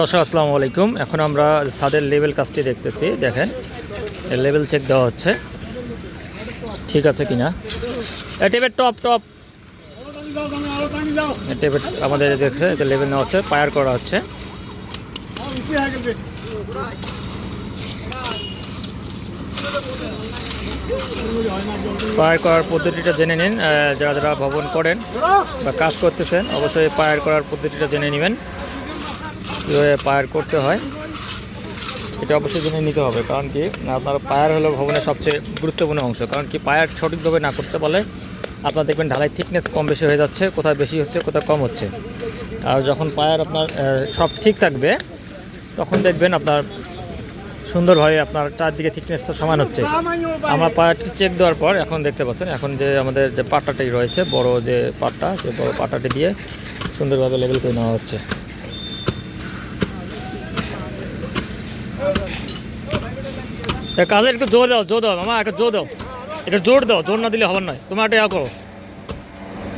দর্শক, আসসালামু আলাইকুম। এখন আমরা ছাদের লেভেল কাজটি দেখতেছি। দেখেন লেভেল চেক দেওয়া হচ্ছে। ঠিক আছে কিনা? টেপের টপ টপ টেপের আমাদের দেখছে এটা লেভেল নেওয়া হচ্ছে পায়ার করা হচ্ছে। পায়ার করার পদ্ধতিটা জেনে নিন যারা যারা ভবন করেন বা কাজ করতেছেন, অবশ্যই পায়ার করার পদ্ধতিটা জেনে নেবেন। কীভাবে পায়ার করতে হয়, এটা অবশ্যই জেনে নিতে হবে। কারণ কি, আপনার পায়ার হলো ভবনের সবচেয়ে গুরুত্বপূর্ণ অংশ। কারণ কি, পায়ার সঠিকভাবে না করতে পারলে আপনার দেখবেন ঢালাই থিকনেস কম বেশি হয়ে যাচ্ছে, কোথায় বেশি হচ্ছে, কোথায় কম হচ্ছে। আর যখন পায়ার আপনার সব ঠিক থাকবে, তখন দেখবেন আপনার সুন্দরভাবে আপনার চারদিকে থিকনেসটা সমান হচ্ছে। আমরা পায়ারটি চেক দেওয়ার পর, এখন দেখতে পাচ্ছেন, এখন যে আমাদের যে পাটাটি রয়েছে, বড় যে পাটটা সেই বড় পাটাটি দিয়ে সুন্দরভাবে লেবেল করে নেওয়া হচ্ছে। কাজে একটু জোর দাও জোর দাও, মামা, একটা জোর দাও। এটা জোর দাও, জোর না দিলে হবার নয় তোমার একটা ইয়া করো।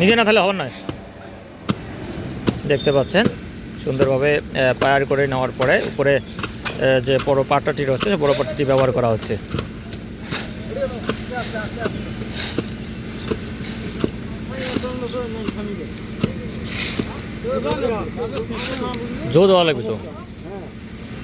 নিজে না তাহলে হবার নয় দেখতে পাচ্ছেন, সুন্দরভাবে পায়ার করে নেওয়ার পরে উপরে যে বড় পাট্টাটি রয়েছে সেই বড় পাট্টাটি ব্যবহার করা হচ্ছে। জোর দেওয়া লাগবে তো?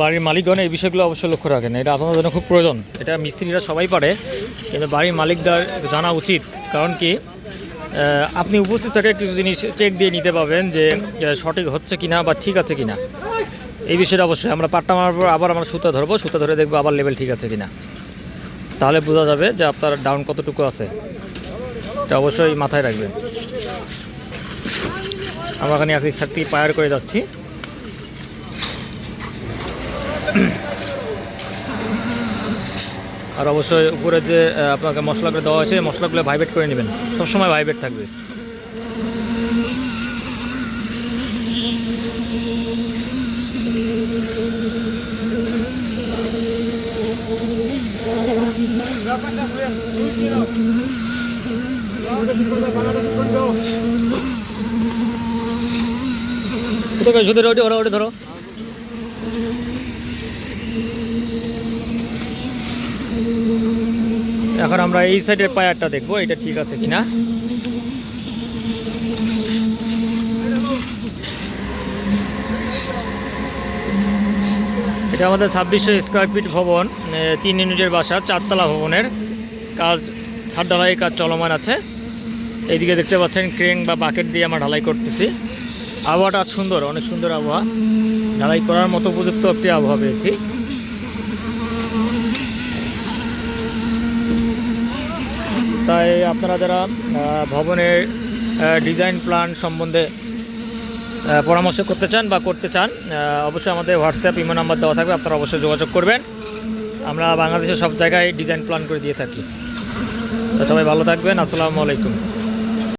বাড়ির মালিকগণ এই বিষয়গুলো অবশ্যই লক্ষ্য রাখেন। এটা আপনাদের জন্য খুব প্রয়োজন। এটা মিস্ত্রিরা সবাই পারে, কিন্তু বাড়ির মালিকদের জানা উচিত। কারণ কি আপনি উপস্থিত থাকে কিছু জিনিস চেক দিয়ে নিতে পারবেন যে সঠিক হচ্ছে কিনা বা ঠিক আছে কিনা। এই বিষয়টা অবশ্যই আমরা পাট্টা মারার পর আবার আমরা সুতা ধরবো, সুতা ধরে দেখব আবার লেভেল ঠিক আছে কিনা। তাহলে বোঝা যাবে যে আপনার ডাউন কতটুকু আছে। এটা অবশ্যই মাথায় রাখবেন। আমরা এখানে এক সাথে পায়ার করে যাচ্ছি। আর অবশ্যই উপরে যে আপনাকে মশলাগুলো দেওয়া হয়েছে, মশলাগুলো ভাইব্রেট করে নেবেন। সবসময় ভাইব্রেট থাকবে। ওটা ওটা ওটা ধরো। এখন আমরা এই সাইডের পায়ারটা দেখব, এটা ঠিক আছে কিনা। এটা আমাদের ছাব্বিশশো স্কোয়ার ফিট ভবন তিন ইউনিটের বাসা, চারতলা ভবনের কাজ ছাদ ঢালাই কাজ চলমান আছে। এইদিকে দেখতে পাচ্ছেন ক্রেন বা বাকেট দিয়ে আমরা ঢালাই করতেছি। আবহাওয়াটা সুন্দর, অনেক সুন্দর আবহাওয়া। ঢালাই করার মতো উপযুক্ত একটি আবহাওয়া পেয়েছি। তাই আপনারা যারা ভবনের ডিজাইন প্ল্যান সম্বন্ধে পরামর্শ করতে চান বা করতে চান অবশ্যই আমাদের হোয়াটসঅ্যাপ ইমো নাম্বার দেওয়া থাকবে, আপনারা অবশ্যই যোগাযোগ করবেন। আমরা বাংলাদেশের সব জায়গায় ডিজাইন প্ল্যান করে দিয়ে থাকি। সবাই ভালো থাকবেন, আসসালামু আলাইকুম।